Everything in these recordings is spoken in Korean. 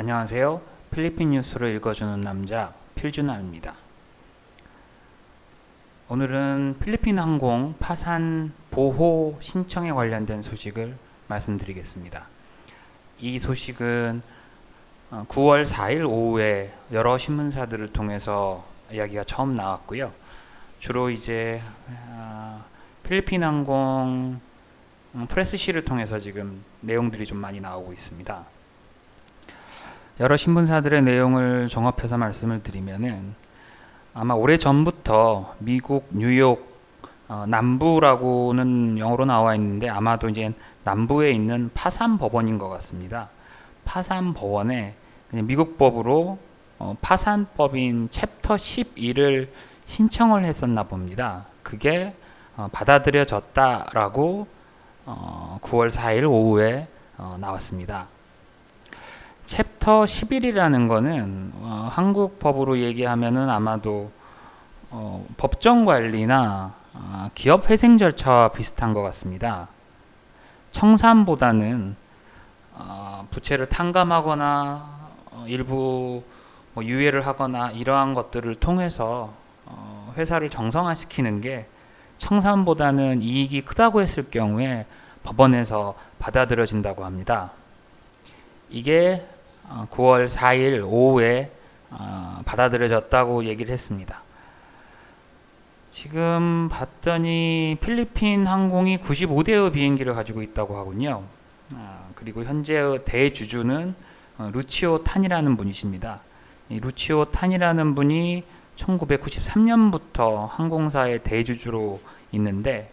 안녕하세요. 필리핀 뉴스를 읽어주는 남자 필준아입니다. 오늘은 필리핀 항공 파산 보호 신청에 관련된 소식을 말씀드리겠습니다. 이 소식은 9월 4일 오후에 여러 신문사들을 통해서 이야기가 처음 나왔고요. 주로 이제 아, 필리핀 항공 음, 프레스시를 통해서 지금 내용들이 좀 많이 나오고 있습니다. 여러 신문사들의 내용을 종합해서 말씀을 드리면은 아마 오래 전부터 미국 뉴욕 어, 남부라고는 영어로 나와 있는데 아마도 이제 남부에 있는 파산 법원인 것 같습니다. 파산 법원에 미국 법으로 어, 파산법인 챕터 11을 신청을 했었나 봅니다. 그게 어, 받아들여졌다라고 어, 9월 4일 오후에 어, 나왔습니다. 챕터 11이라는 거는 어, 한국 법으로 얘기하면은 아마도 어, 법정 관리나 어, 기업 회생 절차와 비슷한 것 같습니다. 청산보다는 어, 부채를 탕감하거나 어, 일부 뭐 유예를 하거나 이러한 것들을 통해서 어, 회사를 정상화시키는 게 청산보다는 이익이 크다고 했을 경우에 법원에서 받아들여진다고 합니다. 이게 9월 4일 오후에 어, 받아들여졌다고 얘기를 했습니다. 지금 봤더니 필리핀 항공이 95대의 비행기를 가지고 있다고 하군요. 아, 그리고 현재의 대주주는 어, 루치오 탄이라는 분이십니다. 이 루치오 탄이라는 분이 1993년부터 항공사의 대주주로 있는데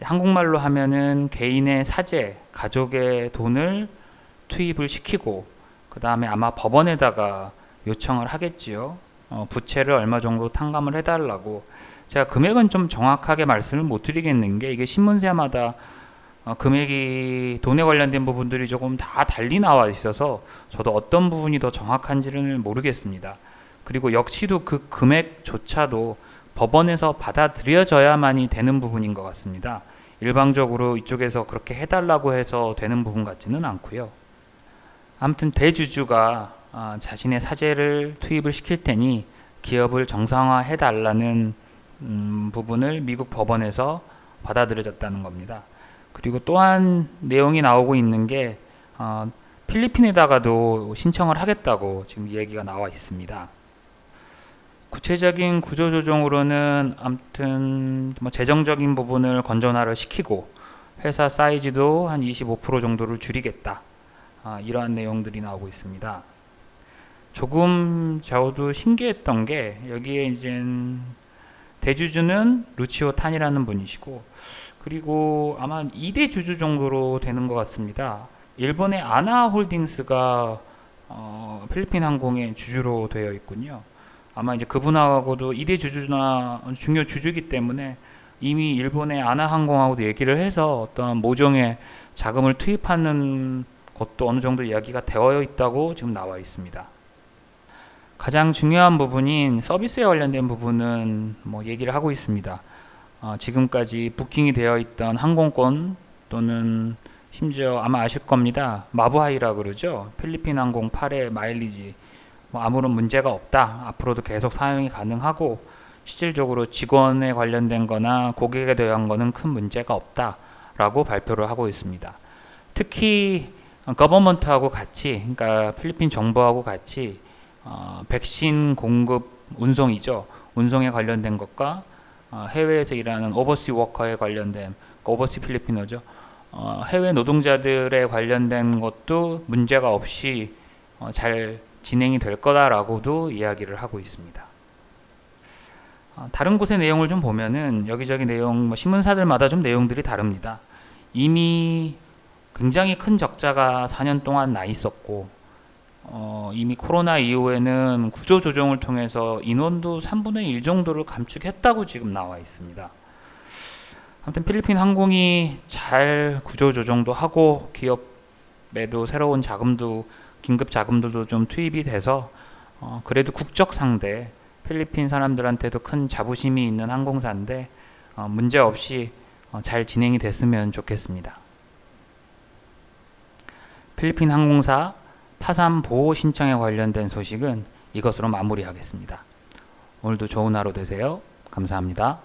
한국말로 하면은 개인의 사재, 가족의 돈을 투입을 시키고 그 다음에 아마 법원에다가 요청을 하겠지요. 어, 부채를 얼마 정도 탕감을 해달라고. 제가 금액은 좀 정확하게 말씀을 못 드리겠는 게 이게 신문사마다 어, 금액이 돈에 관련된 부분들이 조금 다 달리 나와 있어서 저도 어떤 부분이 더 정확한지는 모르겠습니다. 그리고 역시도 그 금액조차도 법원에서 받아들여져야만이 되는 부분인 것 같습니다. 일방적으로 이쪽에서 그렇게 해달라고 해서 되는 부분 같지는 않고요. 아무튼 대주주가 아, 자신의 사재를 투입을 시킬 테니 기업을 정상화해 달라는 음, 부분을 미국 법원에서 받아들여졌다는 겁니다. 그리고 또한 내용이 나오고 있는 게 어, 필리핀에다가도 신청을 하겠다고 지금 얘기가 나와 있습니다. 구체적인 구조 조정으로는 아무튼 뭐 재정적인 부분을 건전화를 시키고 회사 사이즈도 한 25% 정도를 줄이겠다. 아, 이러한 내용들이 나오고 있습니다. 조금 저도 신기했던 게 여기에 이제 대주주는 루치오 탄이라는 분이시고 그리고 아마 2대 주주 정도로 되는 것 같습니다. 일본의 아나 홀딩스가 어, 필리핀 항공의 주주로 되어 있군요. 아마 이제 그분하고도 2대 주주나 중요 주주이기 때문에 이미 일본의 아나항공하고도 얘기를 해서 어떤 모종의 자금을 투입하는 것도 어느 정도 이야기가 되어 있다고 지금 나와 있습니다. 가장 중요한 부분인 서비스에 관련된 부분은 뭐 얘기를 하고 있습니다. 어, 지금까지 부킹이 되어 있던 항공권 또는 심지어 아마 아실 겁니다. 마부하이라 그러죠. 필리핀 항공 8의 마일리지 뭐 아무런 문제가 없다. 앞으로도 계속 사용이 가능하고 실질적으로 직원에 관련된 거나 고객에 대한 거는 큰 문제가 없다라고 발표를 하고 있습니다. 특히 거버먼트하고 같이 그러니까 필리핀 정부하고 같이 어, 백신 공급 운송이죠. 운송에 관련된 것과 어, 해외에서 일하는 오버시 워커에 관련된 오버시 필리핀어죠. 어, 해외 노동자들에 관련된 것도 문제가 없이 어, 잘 진행이 될 거다라고도 이야기를 하고 있습니다. 어, 다른 곳의 내용을 좀 보면은 여기저기 내용 뭐 신문사들마다 좀 내용들이 다릅니다. 이미 굉장히 큰 적자가 4년 동안 나 있었고 어, 이미 코로나 이후에는 구조 조정을 통해서 인원도 3분의 1 정도를 감축했다고 지금 나와 있습니다. 아무튼 필리핀 항공이 잘 구조 조정도 하고 기업에도 새로운 자금도 긴급 자금들도 좀 투입이 돼서 어, 그래도 국적 상대 필리핀 사람들한테도 큰 자부심이 있는 항공사인데 어, 문제 없이 어, 잘 진행이 됐으면 좋겠습니다. 필리핀 항공사 파산 보호 신청에 관련된 소식은 이것으로 마무리하겠습니다. 오늘도 좋은 하루 되세요. 감사합니다.